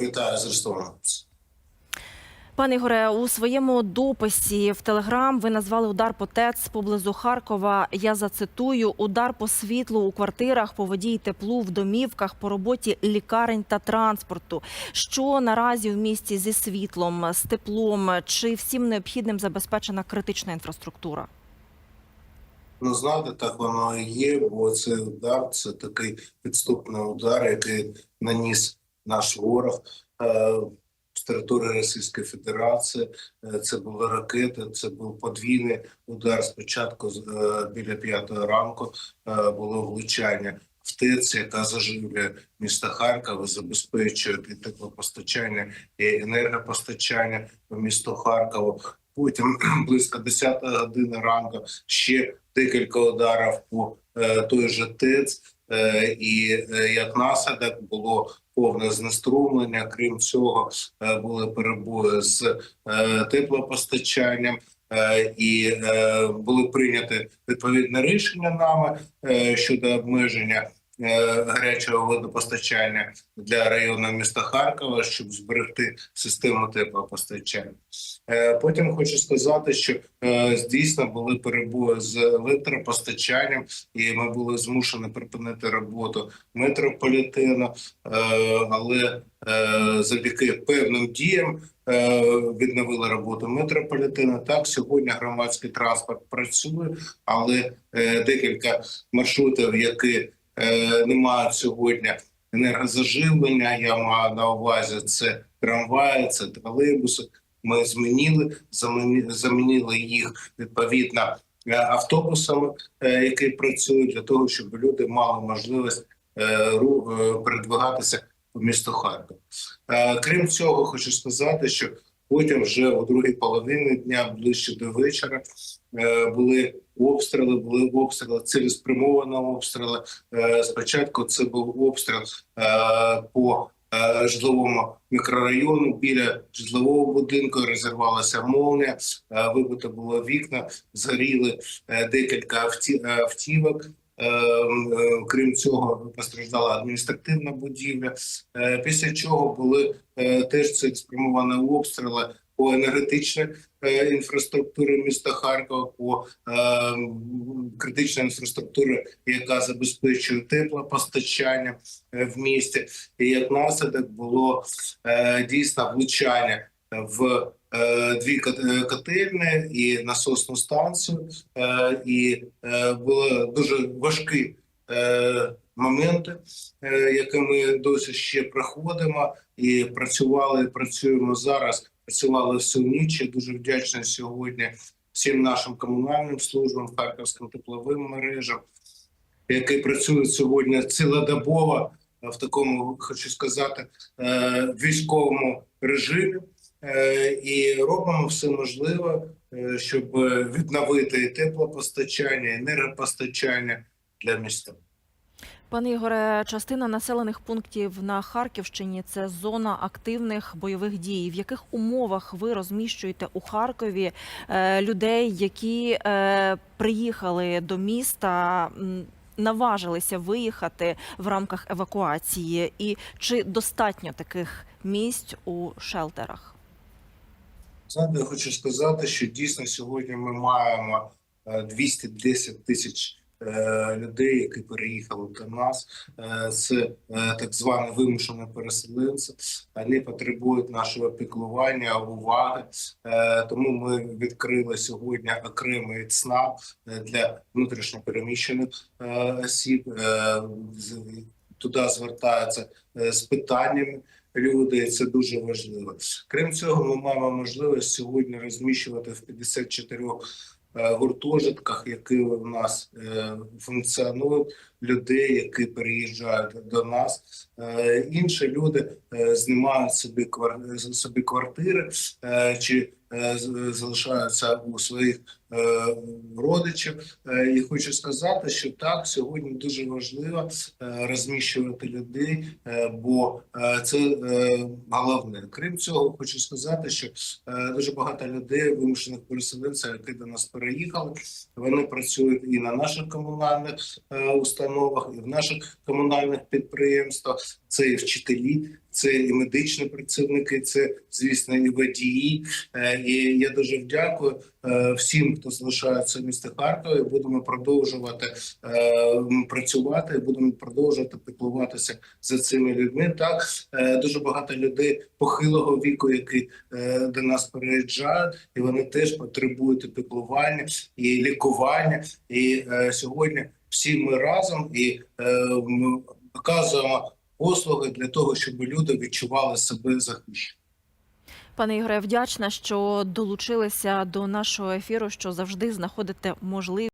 Вітаю з Ростовом. Пане Ігоре, у своєму дописі в Телеграм ви назвали удар по ТЕЦ поблизу Харкова. Я зацитую: удар по світлу у квартирах, по воді й теплу в домівках, по роботі лікарень та транспорту. Що наразі в місті зі світлом, з теплом чи всім необхідним забезпечена критична інфраструктура? Ну, знаєте, так воно і є, бо цей удар це такий підступний удар, який наніс наш ворог е, з території Російської Федерації. Е, це були ракети, це був подвійний удар. Спочатку е, біля п'ятої ранку було влучання в яка заживлює місто Харків, і забезпечує і теплопостачання і енергопостачання по місту Харкову. Потім близько 10 години ранку ще декілька ударів по той же ТЕЦ, і е, як наслідок було повне знеструмлення. Крім цього, е, були перебої з е, теплопостачанням. е, І е, були прийняті відповідне рішення нами е, щодо обмеження е, гарячого водопостачання для району міста Харкова, щоб зберегти систему теплопостачання. Е, Потім хочу сказати, що е, дійсно були перебої з електропостачанням, і ми були змушені припинити роботу метрополітену, е, але е, завдяки певним діям е, відновили роботу метрополітену. Так сьогодні громадський транспорт працює, але е, декілька маршрутів, які е, не мають сьогодні енергозаживлення. Я маю на увазі це трамваї, це тролейбуси. Ми змінили, замінили їх відповідно е, автобусами, е, які працюють для того, щоб люди мали можливість передвигатися по місту Харків. Крім цього, хочу сказати, що потім вже у другій половині дня, ближче до вечора, е, були обстріли, були обстріли, цілеспрямовані обстріли. Е, Спочатку це був обстріл е, по житловому мікрорайону. Біля житлового будинку розірвалася молнія, е, вибито було вікна, згоріли декілька авті- автівок. Е, е, Крім цього, постраждала адміністративна будівля. Е, Після чого були е, теж цілеспрямовані обстріли по енергетичній інфраструктурі міста Харкова, по критичній інфраструктурі, яка забезпечує теплопостачання в місті. І як наслідок було дійсно влучання в е, дві е, котельні і насосну станцію, е, і були дуже важкі моменти, які ми досі ще проходимо, і працювали, працюємо зараз. Працювали всю ніч. Я дуже вдячний сьогодні всім нашим комунальним службам, харківським тепловим мережам, які працюють сьогодні цілодобово в такому, хочу сказати, військовому режимі. Е, І робимо все можливе, е, щоб відновити і теплопостачання, і енергопостачання для міста. Пане Ігоре, частина населених пунктів на Харківщині це зона активних бойових дій. В яких умовах ви розміщуєте у Харкові е, людей, які приїхали до міста? Наважилися виїхати в рамках евакуації, і чи достатньо таких місць у шелтерах? Знаєте, я хочу сказати, що дійсно сьогодні ми маємо е, 210 тисяч е, людей, які переїхали до нас. Е, е, так звані вимушені переселенці. Вони потребують нашого піклування, уваги. Е, Тому ми відкрили сьогодні окремий ЦНАП е, для внутрішньопереміщених е, осіб. Туди звертаються е, з питаннями люди, і це дуже важливо. Крім цього, ми маємо можливість сьогодні розміщувати в 54 е, гуртожитках, які у нас е, функціонують, людей, які переїжджають до нас. Е, Інші люди е, знімають собі собі квартири е, чи залишаються у своїх родичів. І хочу сказати, що так сьогодні дуже важливо розміщувати людей, бо це головне. Крім цього, хочу сказати, що дуже багато людей, вимушених переселенців, які до нас переїхали, вони працюють і на наших комунальних установах. Установах, і в наших комунальних підприємствах. Це і вчителі, це і медичні працівники, це звісно і водії. Е, І я дуже дякую е, всім, хто залишається в місті Харкові. Будемо продовжувати е, працювати, будемо продовжувати піклуватися за цими людьми. Так дуже багато людей похилого віку, які до нас переїжджають, і вони теж потребують піклування і лікування. І сьогодні всі ми разом і е, показуємо послуги для того, щоб люди відчували себе захищені. Пане Ігоре, вдячна, що долучилися до нашого ефіру, що завжди знаходите можливість.